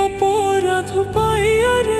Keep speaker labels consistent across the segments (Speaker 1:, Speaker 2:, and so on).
Speaker 1: অপরাধ পাইয়ার বন্ধু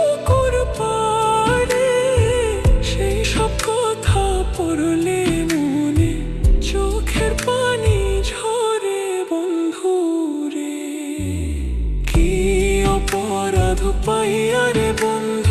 Speaker 1: কি অপরাধ পাইয়া রে বন্ধু?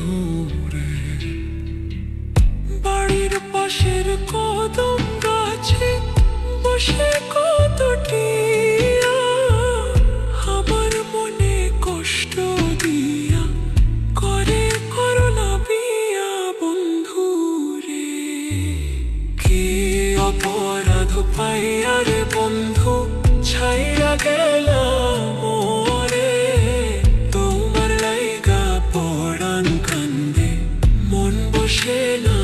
Speaker 1: আর বন্ধু ছাইরা গেলাম ওরে। তোমার লাইগা পড়ান কান্দে মন বসে না।